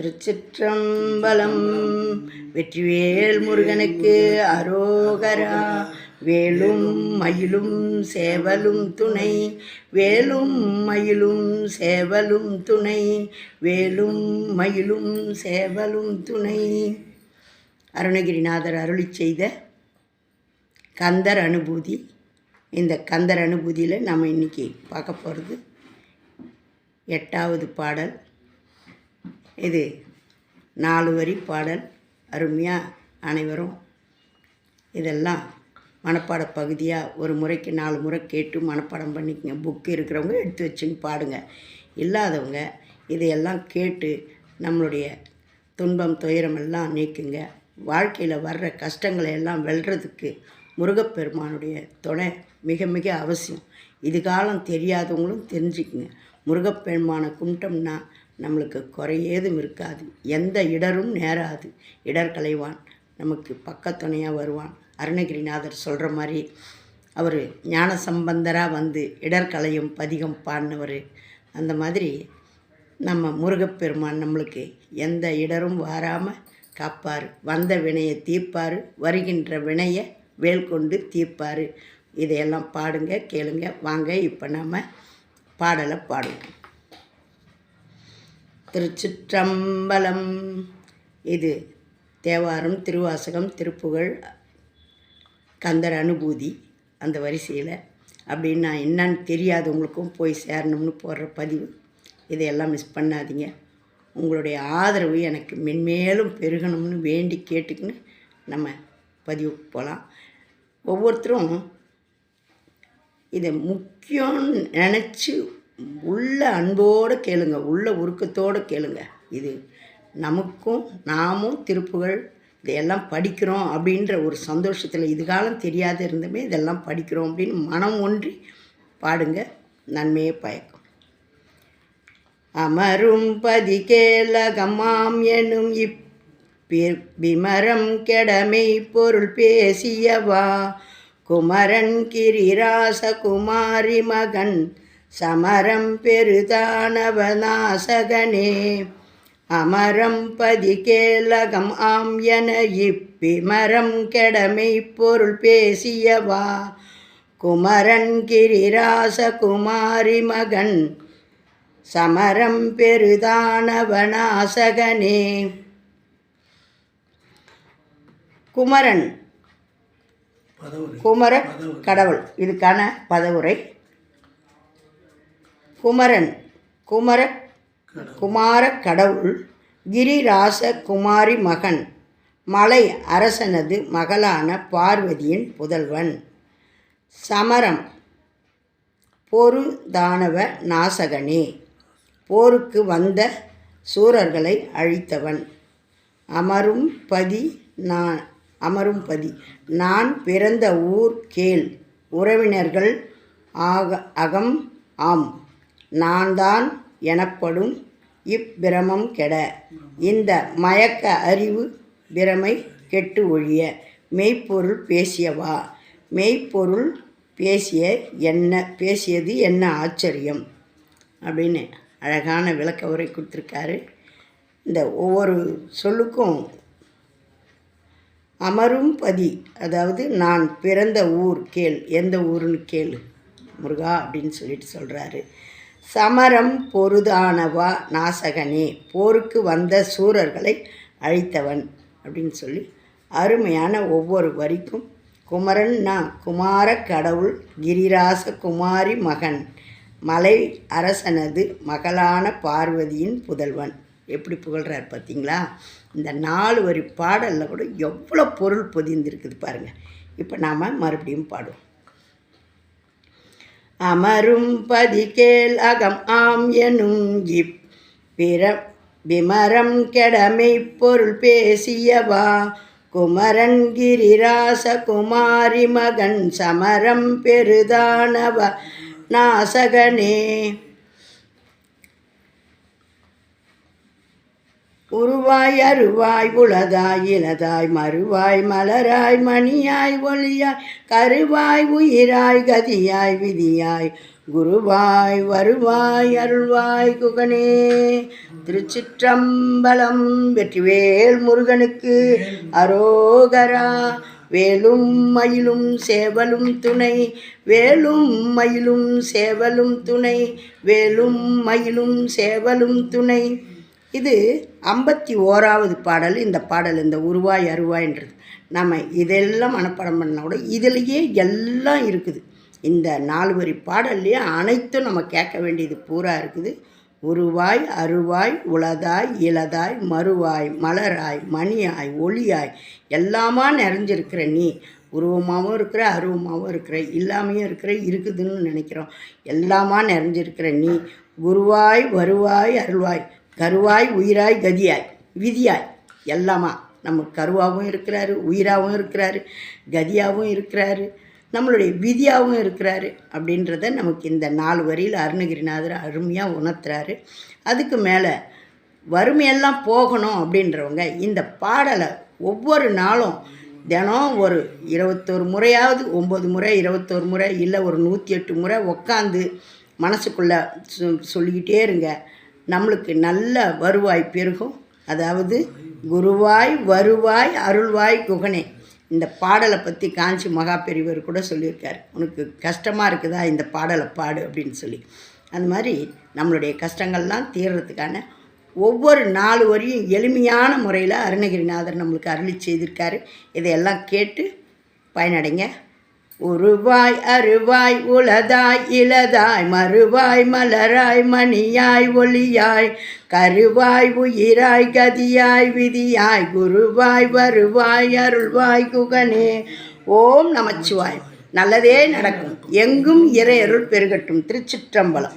திருச்சிற்றம்பலம். வெற்றிவேல் முருகனுக்கு அரோகரா. வேலும் மயிலும் சேவலும் துணை. வேலும் மயிலும் சேவலும் துணை. வேலும் மயிலும் சேவலும் துணை. அருணகிரிநாதர் அருளி செய்த கந்தர் அனுபூதி. இந்த கந்தர் அனுபூதியில் நம்ம இன்றைக்கி பார்க்க போகிறது எட்டாவது பாடல். இது நாலு வரி பாடல் அருமையாக அனைவரும் இதெல்லாம் மனப்பாட பகுதியாக ஒரு முறைக்கு நாலு முறை கேட்டு மனப்பாடம் பண்ணிக்கங்க. புக்கு இருக்கிறவங்க எடுத்து வச்சுன்னு பாடுங்க. இல்லாதவங்க இதையெல்லாம் கேட்டு நம்மளுடைய துன்பம் துயரம் எல்லாம் நீக்குங்க. வாழ்க்கையில் வர்ற கஷ்டங்களை எல்லாம் வெல்றதுக்கு முருகப்பெருமானுடைய துணை மிக மிக அவசியம். இது காலம் தெரியாதவங்களும் தெரிஞ்சுக்குங்க. முருகப்பெருமானை கும்பிட்டோம்னா நம்மளுக்கு குறையேதும் இருக்காது. எந்த இடரும் நேராது. இடர் கலைவான் நமக்கு பக்கத்துணையாக வருவான். அருணகிரிநாதர் சொல்கிற மாதிரி அவர் ஞான சம்பந்தராக வந்து இடர்கலையும் பதிகம் பாடினவர். அந்த மாதிரி நம்ம முருகப்பெருமான் நம்மளுக்கு எந்த இடரும் வாராமல் காப்பார். வந்த வினையை தீர்ப்பார். வருகின்ற வினையை வேல் கொண்டு தீர்ப்பார். இதையெல்லாம் பாடுங்க கேளுங்க. வாங்க இப்போ நம்ம பாடலை பாடுவோம். திருச்சிற்றம்பலம். இது தேவாரம் திருவாசகம் திருப்புகழ் கந்தர் அனுபூதி அந்த வரிசையில். அப்படின்னு நான் என்னன்னு தெரியாதவங்களுக்கும் போய் சேரணும்னு போடுற பதிவு. இதையெல்லாம் மிஸ் பண்ணாதீங்க. உங்களுடைய ஆதரவு எனக்கு மென்மேலும் பெருகணும்னு வேண்டி கேட்டுக்கின்னு நம்ம பதிவுக்கு போகலாம் ஒவ்வொருத்தரும் இதை முக்கியம்னு நினச்சி உள்ள அன்போடு கேளுங்க உள்ள உருக்கத்தோடு கேளுங்க. இது நமக்கும் நாமும் திருப்புகள் இதையெல்லாம் படிக்கிறோம் அப்படின்ற ஒரு சந்தோஷத்தில் இது காலம் தெரியாத இருந்துமே இதெல்லாம் படிக்கிறோம் அப்படின்னு மனம் ஒன்றி பாடுங்க நன்மையே பயக்கும். அமரும் பதி கேலகமாம் எனும் இப் விமரம் கெடமை பொருள் பேசியவா? குமரன் கிரிராச குமாரி மகன் சமரம் பெருதானவநாசகனே. அமரம் பதி கேலகம் ஆம் என இப்பிமரம் கெடமை பொருள் பேசியவா. குமரன் கிரிராச குமாரி மகன் சமரம் பெருதானவநாசகனே. குமரன் குமர கடவுள். இதுக்கான பதவுரை. குமரன் குமர குமார கடவுள் கிரிராச குமாரி மகன் மலை அரசனது மகளான பார்வதியின் புதல்வன். சமரம். பொரு தானவ நாசகனே. போருக்கு வந்த சூரர்களை அழித்தவன். அமரும் பதி நான் அமரும் பதி நான் பிறந்த ஊர் கேள் உறவினர்கள் ஆக அகம் ஆம். நான் தான் எனப்படும் இப்பிரமம் கெட. இந்த மயக்க அறிவு பிரமை கெட்டு ஒழிய மெய்ப்பொருள் பேசியவா? மெய்ப்பொருள் பேசிய என்ன பேசியது என்ன ஆச்சரியம்? அப்படின்னு அழகான விளக்க உரை கொடுத்துருக்காரு. இந்த ஒவ்வொரு சொல்லுக்கும் அமரும் பதி அதாவது நான் பிறந்த ஊர் கேள் எந்த ஊருன்னு கேள் முருகா அப்படின்னு சொல்லிட்டு சொல்கிறாரு சமரம் பொருதானவா நாசகனே? போருக்கு வந்த சூரர்களை அழித்தவன் அப்படின்னு சொல்லி அருமையான ஒவ்வொரு வரிக்கும் குமரன்னா குமார கடவுள் கிரிராச குமாரி மகன் மலை அரசனது மகளான பார்வதியின் புதல்வன். எப்படி புகழ்கிறார் பார்த்தீங்களா? இந்த நாலு வரி பாடலில் கூட எவ்வளோ பொருள் பொதிந்திருக்குது பாருங்கள் இப்போ நாம் மறுபடியும் பாடுவோம். அமரும் பதிகேல் அகம் ஆம் எனும் இப் பிற விமரம் கெடமை பொருள் பேசியவா? குமரன் கிரிராச குமாரி மகன் சமரம் பெருதானவ நாசகனே? உருவாய் அருவாய் உளதாய் இனதாய் மறுவாய் மலராய் மணியாய் ஒளியாய் கருவாய் உயிராய் கதியாய் விதியாய். குருவாய் வருவாய் அருள்வாய் குகனே. திருச்சிற்றம்பலம் வெற்றிவேல் முருகனுக்கு அரோகரா. வேலும் மயிலும் சேவலும் துணை. வேலும் மயிலும் சேவலும் துணை. வேலும் மயிலும் சேவலும் துணை. இது ஐம்பத்தி ஓராவது பாடல். இந்த பாடல் இந்த உருவாய் அருவாய்ன்றது நம்ம இதெல்லாம் மனப்பாடம் பண்ணால் கூட இதுலேயே எல்லாம் இருக்குது. இந்த நாலு வரி பாடல்லையே அனைத்தும் நம்ம கேட்க வேண்டியது பூரா இருக்குது. உருவாய் அருவாய் உளதாய் இளதாய் மறுவாய் மலராய் மணியாய் ஒளியாய் எல்லாமா நிறைஞ்சிருக்கிற நீ. உருவமாகவும் இருக்கிற அருவமாகவும் இருக்கிற இல்லாமையும் இருக்கிற இருக்குதுன்னு நினைக்கிறோம். எல்லாமா நிறைஞ்சிருக்கிற நீ. குருவாய் வருவாய் அருள்வாய் கருவாய் உயிராய் கதியாய் விதியாய் எல்லாமா. நம்ம கருவாகவும் இருக்கிறாரு உயிராகவும் இருக்கிறாரு கதியாகவும் இருக்கிறாரு நம்மளுடைய விதியாகவும் இருக்கிறாரு அப்படின்றத நமக்கு இந்த நாலு வரியில் அருணகிரிநாதர் அருமையாக உணர்த்துறாரு. அதுக்கு மேலே வறுமையெல்லாம் போகணும் அப்படின்றவங்க இந்த பாடலை ஒவ்வொரு நாளும் தினம் ஒரு இருபத்தொரு முறையாவது ஒம்பது முறை இருபத்தொரு முறை இல்லை ஒரு நூற்றி எட்டு முறை உக்காந்து மனசுக்குள்ளே சொல்லிக்கிட்டே இருங்க. நம்மளுக்கு நல்ல வருவாய் பெருகும். அதாவது குருவாய் வருவாய் அருள்வாய் குகனே. இந்த பாடலை பற்றி காஞ்சி மகா பெரியவர் கூட சொல்லியிருக்கார். உனக்கு கஷ்டமாக இருக்குதா இந்த பாடலை பாடு அப்படின்னு சொல்லி. அந்த மாதிரி நம்மளுடைய கஷ்டங்கள்லாம் தீர்றதுக்கான ஒவ்வொரு நாலு வரையும் எளிமையான முறையில் அருணகிரிநாதர் நம்மளுக்கு அருளி செய்திருக்காரு. இதையெல்லாம் கேட்டு பயனடைங்க. உருவாய் அருவாய் உளதாய் இளதாய் மறுவாய் மலராய் மணியாய் ஒளியாய் கருவாய் உயிராய் கதியாய் விதியாய் குருவாய் வருவாய் அருள்வாய் குகனே. ஓம் நமச்சிவாய் நல்லதே நடக்கும். எங்கும் இறையருள் பெருகட்டும். திருச்சிற்றம்பலம்.